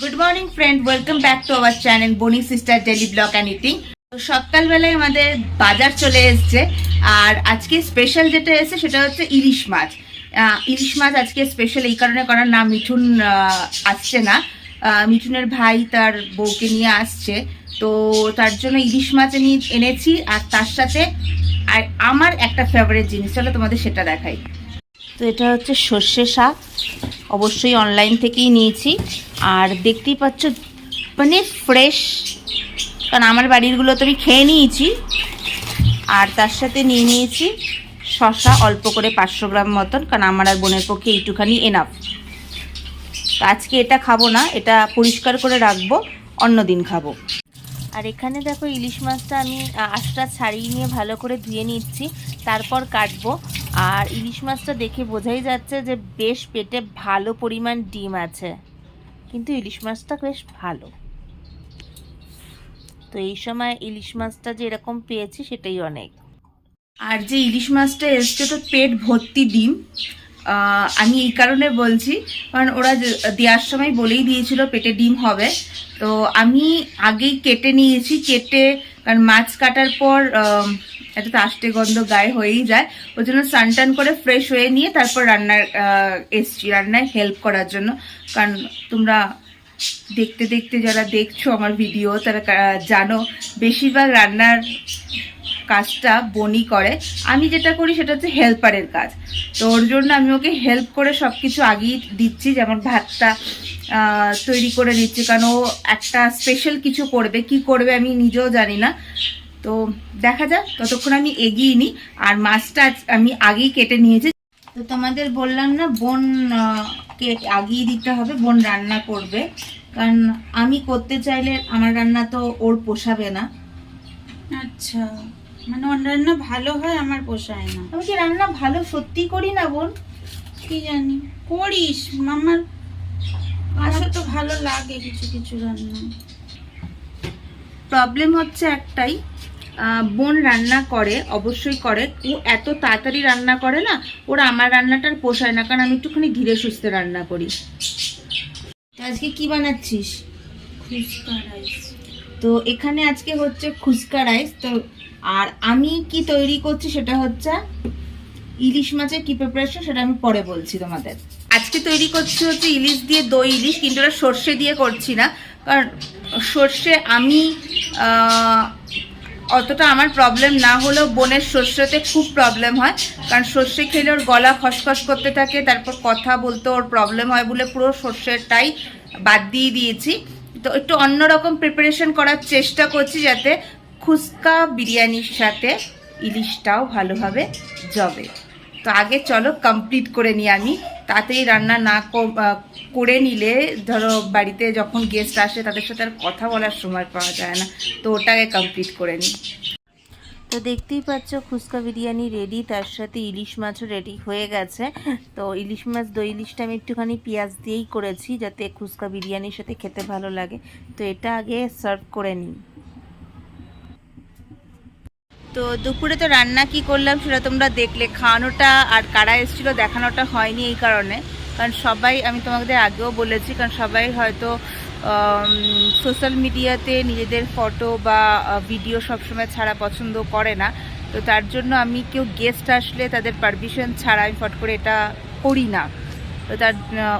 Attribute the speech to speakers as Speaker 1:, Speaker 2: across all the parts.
Speaker 1: Good morning friend welcome back to our channel Boni sister daily vlog and eating সকালবেলায় আমাদের বাজার চলে এসছে, আর আজকে স্পেশাল যেটা এসেছে সেটা হচ্ছে ইলিশ মাছ। ইলিশ মাছ আজকে স্পেশাল এই কারণে করার নাম মিঠুন আসছে না। মিঠুনের ভাই তার বউকে নিয়ে আসছে। তো তার জন্য ইলিশ মাছ নিয়ে এনেছি, আর তার সাথে আর আমার একটা ফেভারিট জিনিস, চলো তোমাদের সেটা দেখাই। তো এটা হচ্ছে সর্ষে শাক। অবশ্যই অনলাইন থেকেই নিয়েছি। আর দেখতেই পাচ্ছ মানে ফ্রেশ কারণ আমার বাড়িরগুলো তো আমি খেয়ে নিয়েছি। আর তার সাথে নিয়ে নিয়েছি শশা অল্প করে পাঁচশো গ্রাম মতন, কারণ আমার আর বোনের পক্ষে এইটুখানি এনাফ আজকে এটা খাব না, এটা পরিষ্কার করে রাখব, অন্য দিন খাব। আর এখানে দেখো ইলিশ মাছটা আমি আঁশটা ছাড়িয়ে নিয়ে ভালো করে ধুয়ে নিচ্ছি, তারপর কাটবো। আর ইলিশ মাছটা দেখে বোঝাই যাচ্ছে যে বেশ পেটে ভালো পরিমাণ ডিম আছে। কিন্তু ইলিশ মাছটা বেশ ভালো। তো এই সময় ইলিশ মাছটা যে এরকম পেয়েছি সেটাই অনেক। আর যে ইলিশ মাছটা এসছে তো পেট ভর্তি ডিম আমি এই কারণে বলছি, কারণ ওরা দেওয়ার সময় বলেই দিয়েছিল পেটে ডিম হবে। তো আমি আগেই কেটে নিয়েছি, কেটে, কারণ মাছ কাটার পর একটা তো আষ্টে গন্ধ গায়ে হয়েই যায়। ওই জন্য স্নান করে ফ্রেশ হয়ে নিয়ে তারপর রান্নার এসছি রান্নায় হেল্প করার জন্য। কারণ তোমরা দেখতে দেখতে যারা দেখছ আমার ভিডিও তারা জানো, বেশিরভাগ রান্নার কাজটা বনি করে। আমি যেটা করি সেটা হচ্ছে হেল্পারের কাজ। তো ওর জন্য আমি ওকে হেল্প করে সব কিছু আগেই দিচ্ছি, যেমন ভাতটা তৈরি করে নিচ্ছি। কারণ ও একটা স্পেশাল কিছু করবে, কি করবে আমি নিজেও জানি না। তো দেখা যাক, ততক্ষণ আমি এগিয়ে নিই। আর মাছটা আমি আগেই কেটে নিয়েছি। তো তোমাদের বললাম না, বোন কে আগিয়ে দিতে হবে, বোন রান্না করবে। কারণ আমি করতে চাইলে আমার রান্না তো ওর পোষাবে না।
Speaker 2: আচ্ছা। মানে ওর রান্না ভালো হয় আমার পোষায় না।
Speaker 1: আমি কি রান্না ভালো সত্যি করি না বোন?
Speaker 2: কি জানি? করিস মামার আমার তো ভালো লাগে কিছু কিছু রান্না।
Speaker 1: প্রবলেম হচ্ছে একটাই বোন রান্না করে অবশ্যই করে। ও এত তাড়াতাড়ি রান্না করে না ওরা আমার রান্নাটার পোষায় না কারণ আমি একটুখানি ধীরে সুস্থে রান্না করি। তো আজকে কি বানাচ্ছিস?
Speaker 2: ফুচকা রাইস।
Speaker 1: তো এখানে আজকে হচ্ছে খুচকা রাইস তো আর আমি কি তৈরি করছি সেটা হচ্ছে ইলিশ মাছের কি প্রিপারেশন সেটা আমি পরে বলছি তোমাদের। আজকে তৈরি করছি হচ্ছে ইলিশ দিয়ে দই ইলিশ, কিন্তু ওটা সর্ষে দিয়ে করছি না। কারণ সর্ষে আমি অতটা আমার প্রবলেম না হলেও বোনের সর্ষেতে খুব প্রবলেম হয়। কারণ সর্ষে খেলে ওর গলা খসখস করতে থাকে, তারপর কথা বলতে ওর প্রবলেম হয় বলে পুরো সর্ষেরটাই বাদ দিয়ে দিয়েছি। তো একটু অন্যরকম প্রিপারেশন করার চেষ্টা করছি যাতে খুস্কা বিরিয়ানির সাথে ইলিশটাও ভালোভাবে জবে তো আগে চলো কমপ্লিট করে নিই আমি। তাতেই রান্না না করে নিলে ধরো বাড়িতে যখন গেস্ট আসে তাদের সাথে আর কথা বলার সময় পাওয়া যায় না। তো ওটাকে কমপ্লিট করে নিই। তো দেখতেই পাচ্ছ ফুচকা বিরিয়ানি রেডি তার সাথে ইলিশ মাছও রেডি হয়ে গেছে। তো ইলিশ মাছ, দই ইলিশটা আমি একটুখানি পেঁয়াজ দিয়েই করেছি যাতে ফুচকা বিরিয়ানির সাথে খেতে ভালো লাগে। তো এটা আগে সার্ভ করে নিই। তো দুপুরে তো রান্না কি করলাম সেটা তোমরা দেখলে। খাওয়ানোটা আর কারা এসেছিল দেখানোটা হয়নি এই কারণে। কারণ সবাই, আমি তোমাদের আগেও বলেছি, কারণ সবাই হয়তো সোশ্যাল মিডিয়াতে নিজেদের ফটো বা ভিডিও সবসময় ছাড়া পছন্দ করে না। তো তার জন্য আমি কেউ গেস্ট আসলে তাদের পারমিশন ছাড়া আমি ফট করে এটা করি না। তো তার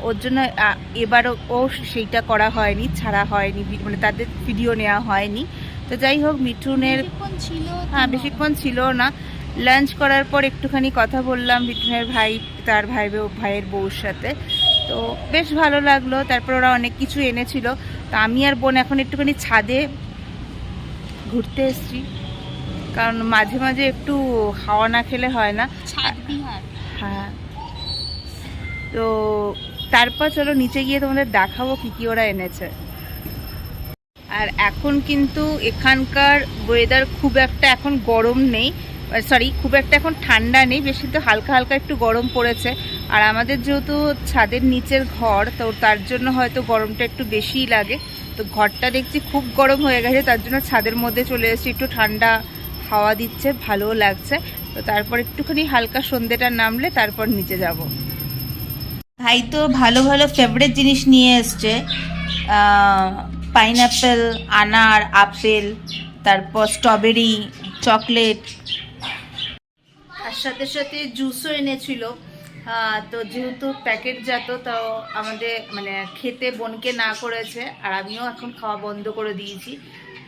Speaker 1: ওর জন্য এবারও ও সেইটা করা হয়নি, ছাড়া হয়নি মানে তাদের ভিডিও নেওয়া হয়নি। তো যাই হোক মিঠুনের
Speaker 2: ছিল
Speaker 1: হ্যাঁ বেশিক্ষণ ছিল না। লাঞ্চ করার পর একটুখানি কথা বললাম মিঠুনের ভাই তার ভাই ভাইয়ের বউর সাথে। তো বেশ ভালো লাগল। তারপর ওরা অনেক কিছু এনেছিল। তো আমি আর বোন এখন একটুখানি ছাদে ঘুরতে এসেছি। কারণ মাঝে মাঝে একটু হাওয়া না খেলে হয় না। হ্যাঁ। তো তারপর চলো নিচে গিয়ে তোমাদের দেখাবো কি কি ওরা এনেছে। আর এখন কিন্তু এখানকার ওয়েদার খুব একটা এখন গরম নেই সরি খুব একটা এখন ঠান্ডা নেই, বেশ কিন্তু হালকা হালকা একটু গরম পড়েছে। আর আমাদের যেহেতু ছাদের নিচের ঘর, তো তার জন্য হয়তো গরমটা একটু বেশিই লাগে। তো ঘরটা দেখছি খুব গরম হয়ে গেছে, তার জন্য ছাদের মধ্যে চলে এসেছি, একটু ঠান্ডা হাওয়া দিচ্ছে, ভালোও লাগছে। তো তারপর একটুখানি হালকা সন্ধেটা নামলে তারপর নিচে যাব। ভাই তো ভালো ভালো ফেভারিট জিনিস নিয়ে এসছে। পাইনঅ্যাপেল আনার আপেল তারপর স্ট্রবেরি চকলেট। তার সাথে সাথে জুসও এনেছিল। তো যেহেতু প্যাকেটজাত তো আমাদের মানে খেতে বোনকে না করেছে আর আমিও এখন খাওয়া বন্ধ করে দিয়েছি।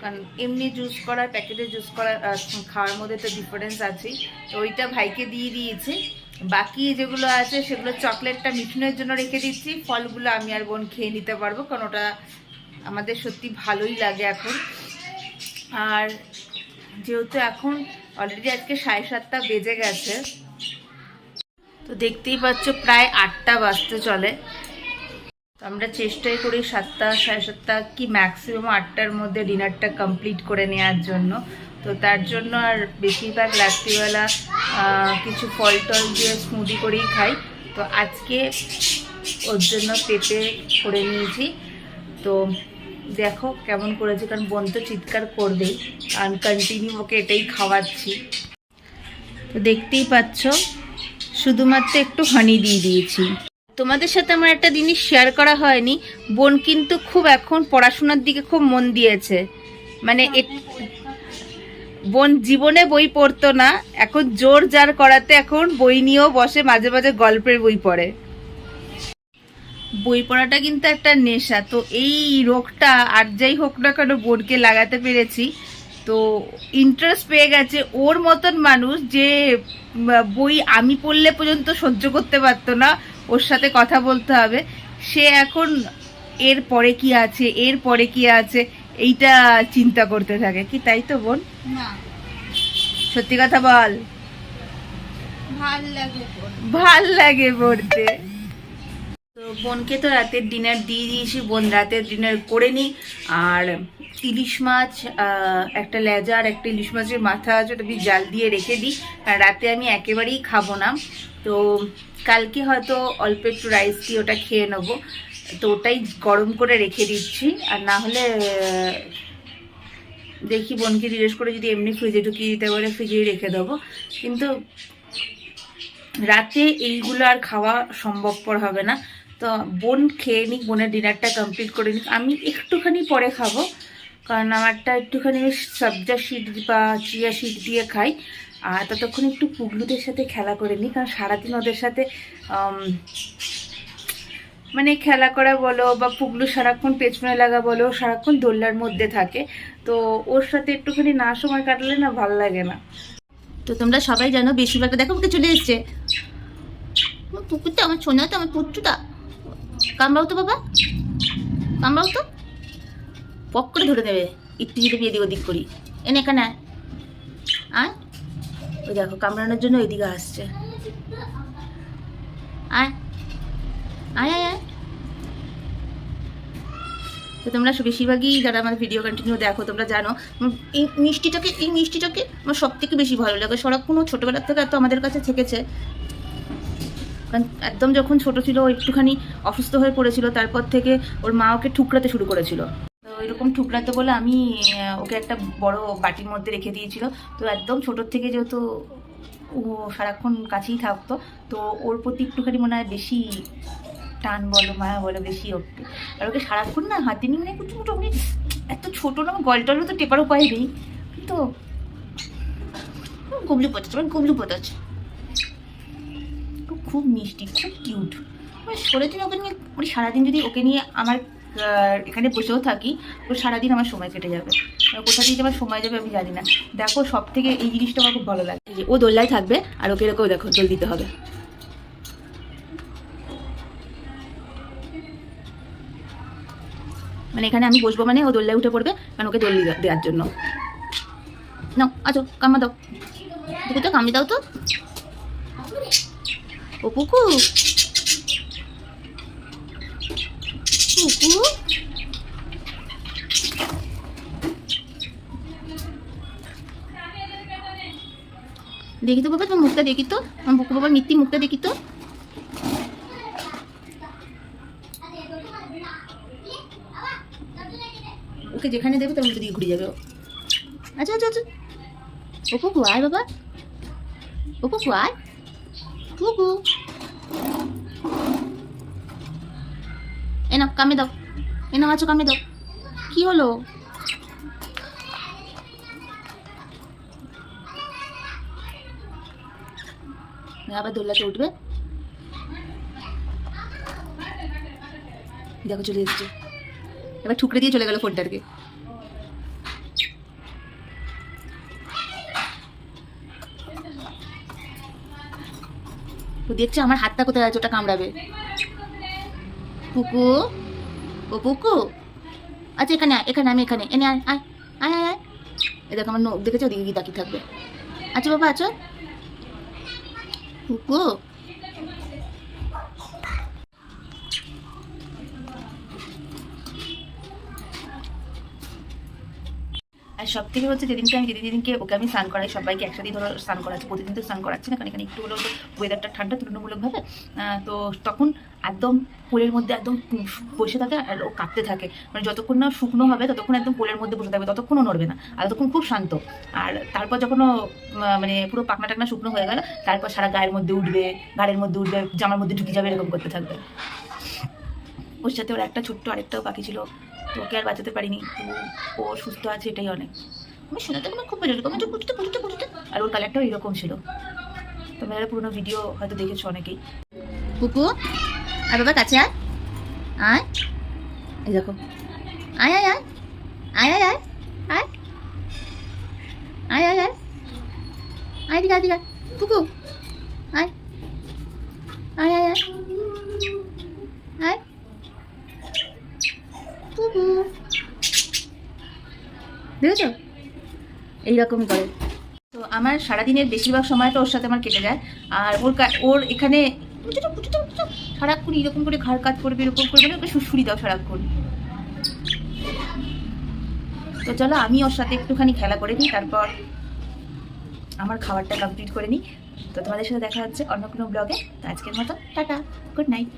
Speaker 1: কারণ এমনি জুস করার প্যাকেটে জুস আহ, খাওয়ার মধ্যে তো ডিফারেন্স আছেই। তো ওইটা ভাইকে দিয়ে দিয়েছি। বাকি যেগুলো আছে সেগুলো চকলেটটা মিঠুনের জন্য রেখে দিচ্ছি। ফলগুলো আমি আর বোন খেয়ে নিতে পারব কারণ ওটা আমাদের সত্যি ভালোই লাগে এখন। আর যেহেতু এখন অলরেডি আজকে সাড়ে সাতটা বেজে গেছে, তো দেখতেই পাচ্ছ প্রায় আটটা বাজতে চলে। তো আমরা চেষ্টাই করি সাতটা, সাড়ে সাতটা কি ম্যাক্সিমাম আটটার মধ্যে ডিনারটা কমপ্লিট করে নেওয়ার জন্য। তো তার জন্য আর বেশিরভাগ রাত্রিবেলা কিছু ফল টল দিয়ে স্মুদি করেই খাই। তো আজকে ওর জন্য পেঁপে করে নিয়েছি। তো দেখো কেমন করেছে, কারণ বোন তো চিৎকার করবেই। কারণ কন্টিনিউ ওকে এটাই খাওয়াচ্ছি। তো দেখতেই পাচ্ছ, শুধুমাত্র একটু হানি দিয়ে দিয়েছি। তোমাদের সাথে আমার একটা জিনিস শেয়ার করা হয়নি। বোন কিন্তু খুব এখন পড়াশোনার দিকে খুব মন দিয়েছে। মানে বোন জীবনে বই পড়তো না, এখন জোর জার করাতে এখন বই নিয়েও বসে, মাঝে মাঝে গল্পের বই পড়ে। বই পড়াটা কিন্তু একটা নেশা। তো এই রোগটা আর যাই হোক না কেন বোনকে লাগাতে পেরেছি। তো ইন্টারেস্ট পেয়ে গেছে ওর মতন মানুষ যে বই আমি পড়লে পর্যন্ত সহ্য করতে পারতো না ওর সাথে কথা বলতে হবে। সে এখন এর পরে কি আছে এর পরে কি আছে এইটা চিন্তা করতে থাকে। কি তাই তো বোন? সত্যি কথা বল।
Speaker 2: ভালো লাগে
Speaker 1: ভালো লাগে পড়তে তো বোনকে তো রাতের ডিনার দিয়ে দিয়েছি, বোন রাতের ডিনার করে নিই আর ইলিশ মাছ একটা লেজা আর একটা ইলিশ মাছের মাথা আছে, ওটা আমি জাল দিয়ে রেখে দিই। কারণ রাতে আমি একেবারেই খাব না। তো কালকে হয়তো অল্প একটু রাইস দিয়ে ওটা খেয়ে নেব। তো ওটাই গরম করে রেখে দিচ্ছি। আর না হলে দেখি বোনকে জিজ্ঞেস করে যদি এমনি ফ্রিজে ঢুকিয়ে দিতে পারে ফ্রিজেই রেখে দেবো। কিন্তু রাতে এইগুলো আর খাওয়া সম্ভবপর হবে না। তো বোন খেয়ে নিক, বোনের ডিনারটা কমপ্লিট করে নিক। আমি একটুখানি পরে খাব, কারণ আমারটা একটুখানি সবজা শিট বা চিয়া শিট দিয়ে খাই। আর ততক্ষণ একটু পুগলুদের সাথে খেলা করে নিই, কারণ সারাদিন ওদের সাথে মানে খেলা করা বলো বা পুগলু সারাক্ষণ পেছনে লাগা বলো, সারাক্ষণ দোল্লার মধ্যে থাকে। তো ওর সাথে একটুখানি না সময় কাটালে না ভালো লাগে না। তো তোমরা সবাই জানো, বেশিরভাগটা দেখো, ওকে চলে এসছে। আমার পুকুরটা, আমার সোনা তো আমার পুত্রটা। কামড়াও তো বাবা। কামড়াও তো। পক করে ধরে দেবে একটু যদি এদিক ওদিক করি। এনে এখানে আয়। ওই দেখো, কামড়ানোর জন্য এদিকে আসছে। আয়। আয় আয় তো তোমরা বেশিরভাগই যারা আমার ভিডিও কন্টিনিউ দেখো, তোমরা জানো এই মিষ্টিটাকে এই মিষ্টিটাকে আমার সব থেকে বেশি ভালো লাগে। সারাক্ষণ ছোটোবেলার থেকে এত আমাদের কাছে থেকেছে। কারণ একদম যখন ছোট ছিল, ও একটুখানি অসুস্থ হয়ে পড়েছিল, তারপর থেকে ওর মা ওকে ঠুকরাতে শুরু করেছিল। তো এরকম ঠুকরাতে বলে আমি ওকে একটা বড় বাটির মধ্যে রেখে দিয়েছিল। তো একদম ছোটোর থেকে যেহেতু ও সারাক্ষণ কাছেই থাকতো, তো ওর প্রতি একটুখানি মনে হয় বেশি টান বলো, মায়া বলো, বেশি ওকে। আর ওকে সারাক্ষণ না হাতে নিয়ে মানে কুচু কুচু এত ছোটো না গল টলও তো টেপার উপায় নেই। কিন্তু গুবলু পচাচ্ছে মানে গুবলু পচাচ্ছে খুব মিষ্টি, খুব কিউট। মানে সারাদিন ওকে নিয়ে মানে সারাদিন যদি ওকে নিয়ে আমার এখানে বসেও থাকি তো সারাদিন আমার সময় কেটে যাবে। কোথা থেকে আমার সময় যাবে আমি জানি না। দেখো সব থেকে এই জিনিসটা আমার খুব ভালো লাগে। যে, ও দোল্লায় থাকবে, আর ওকে এরকম দেখো, দোল দিতে হবে। মানে এখানে আমি বসবো মানে ও দোল্লায় উঠে পড়বে মানে ওকে দোল দেওয়ার জন্য। নাও, আছো, কামা দাও। তো কামড়ে দাও তো। ও, পুকু? পুকু? দেখি তো বাবা, তোমার মুখটা দেখি তো। আমার বুকু বাবার মিথ্যি মুখটা দেখি তো। ওকে যেখানে দেবে তার মধ্যে দিয়ে ঘুরে যাবে আচ্ছা আচ্ছা আচ্ছা। ও কুকু আয় বাবা। ও কুকু আয়। কুকু এ নাও, কামে দাও। এ না আছো কামড়ে দাও। কি হলো? আবার দোল্লাতে উঠবে। দেখো, চলে এসছে। এবার ঠুকরে দিয়ে চলে গেল ফোনটাকে। তো দেখছ আমার হাতটা কোথায় আছে, ওটা কামড়াবে। পুকু? ও পুকু? আচ্ছা এখানে আয়, এখানে, আমি এখানে। এনে আয় আয় আয় এ দেখো, আমার নোখ দেখেছ, ওদিকে গিয়ে থাকবে। আচ্ছা বাবা আছো পুকু? আর সব থেকে হচ্ছে যেদিনকে আমি যেদিন যেদিনকে ওকে আমি স্নান করাই, সবাইকে একসাথে ধরো স্নান করাচ্ছি প্রতিদিন তো স্নান করাচ্ছি না, কারণ এখানে একটু হলেও ওয়েদারটা ঠান্ডা তুলনামূলকভাবে। তো তখন একদম পোলের মধ্যে একদম বসে থাকে আর ও কাঁপতে থাকে। মানে যতক্ষণ না শুকনো হবে, ততক্ষণ একদম পোলের মধ্যে বসে থাকবে ততক্ষণও নড়বে না। আর ততক্ষণ খুব শান্ত। আর তারপর যখন মানে পুরো পাকনা টাকনা শুকনো হয়ে গেল, তারপর সারা গায়ের মধ্যে উঠবে গাড়ির মধ্যে উঠবে, জামার মধ্যে ঢুকে যাবে, এরকম করতে থাকবে। ওর সাথে ওর একটা ছোট্ট আরেকটাও পাখি ছিল তো ওকে আর বাঁচাতে পারিনি। তো ও সুস্থ আছে এটাই অনেক। আমি শোনাতে কোনো খুব এরকম একটু পুটুতে পুটুতে পুটুতে আর ওর কালারটাও এরকম ছিল। তোমরা পুরোনো ভিডিও হয়তো দেখেছ অনেকেই। কুকু, আর বাবা কাছে আয়। আয়। এই দেখো। আয় আয় আয়। আয় আয় আয়। আয়। আয় আয় আয়। আয় দিকে দিকে। কুকু, আয়। আয় আয় আয়। আয়। কুকু দেখেছ? এইরকমই করে। তো আমার সারাদিনের বেশিরভাগ সময়টা ওর সাথে আমার কেটে যায়। আর ওর ওর এখানে সারাক্ষণ এরকম করে ঘাড় কাজ করবে, এরকম করবে ওকে সুসুরি দাও সারাক্ষণ। তো চলো, আমি ওর সাথে একটুখানি খেলা করে নিই, তারপর আমার খাবারটা কমপ্লিট করে নিই। তো তোমাদের সাথে দেখা হচ্ছে অন্য কোনো ব্লগে তো আজকের মতো, টাটা গুড নাইট